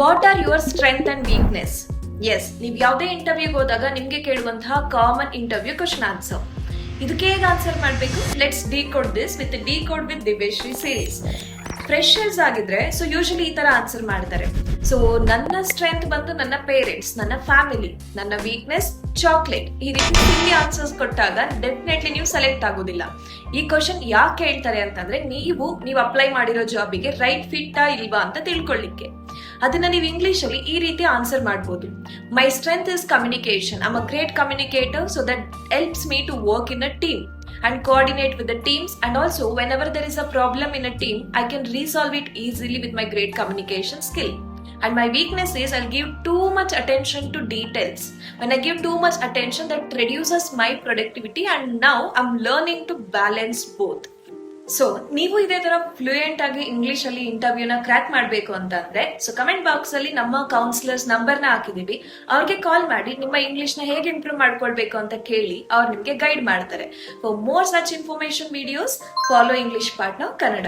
What are your strength and weaknesses ನೀವು ಯಾವುದೇ ಇಂಟರ್ವ್ಯೂಗೆ ಹೋದಾಗ ನಿಮಗೆ ಕೇಳುವಂತಹ ಕಾಮನ್ ಇಂಟರ್ವ್ಯೂ ಕ್ವಶನ್ ಆನ್ಸರ್ ಇದಕ್ಕೆ ಹೇಗೆ ಆನ್ಸರ್ ಮಾಡಬೇಕು? Let's decode this with decode with Divyashree series freshers ಆಗಿದ್ರೆ ಸೊ ಯೂಶಲಿ ಈ ತರ ಆನ್ಸರ್ ಮಾಡ್ತಾರೆ. ಸೊ ನನ್ನ ಸ್ಟ್ರೆಂತ್ ಬಂದು ನನ್ನ ಪೇರೆಂಟ್ಸ್ ನನ್ನ ಫ್ಯಾಮಿಲಿ ನನ್ನ ವೀಕ್ನೆಸ್ ಚಾಕ್ಲೇಟ್ ಈ ರೀತಿ ಆನ್ಸರ್ಸ್ ಕೊಟ್ಟಾಗ ಡೆಫಿನೆಟ್ಲಿ ನೀವು ಸೆಲೆಕ್ಟ್ ಆಗೋದಿಲ್ಲ. ಈ ಕ್ವಶನ್ ಯಾಕೆ ಹೇಳ್ತಾರೆ ಅಂತಂದ್ರೆ, ನೀವು ನೀವು ಅಪ್ಲೈ ಮಾಡಿರೋ ಜಾಬಿಗೆ ರೈಟ್ ಫಿಟ್ಟಾ ಇಲ್ವಾ ಅಂತ ತಿಳ್ಕೊಳ್ಳಿಕ್ಕೆ ಅದನ್ನ ನೀವು ಇಂಗ್ಲಿಷ್ ಅಲ್ಲಿ ಈ ರೀತಿ ಆನ್ಸರ್ ಮಾಡ್ಬೋದು my strength is communication I'm a great communicator so that helps me to work in a team and coordinate with the teams and also whenever there is a problem in a team i can resolve it easily with my great communication skill and my weakness is i'll give too much attention to details when i give too much attention that reduces my productivity and now i'm learning to balance both So ನೀವು ಇದೇ ತರ fluent ಆಗಿ English ಅಲ್ಲಿ ಇಂಟರ್ವ್ಯೂನ crack ಮಾಡಬೇಕು ಅಂತಂದ್ರೆ so comment box ಅಲ್ಲಿ ನಮ್ಮ councillors ನಂಬರ್ನ ಹಾಕಿದೀವಿ ಅವ್ರಿಗೆ ಕಾಲ್ ಮಾಡಿ ನಿಮ್ಮ ಇಂಗ್ಲಿಷ್ನ ಹೇಗೆ ಇಂಪ್ರೂವ್ ಮಾಡ್ಕೊಳ್ಬೇಕು ಅಂತ ಕೇಳಿ ಅವ್ರು ನಿಮ್ಗೆ ಗೈಡ್ ಮಾಡ್ತಾರೆ. For more such information videos follow English partner Kannada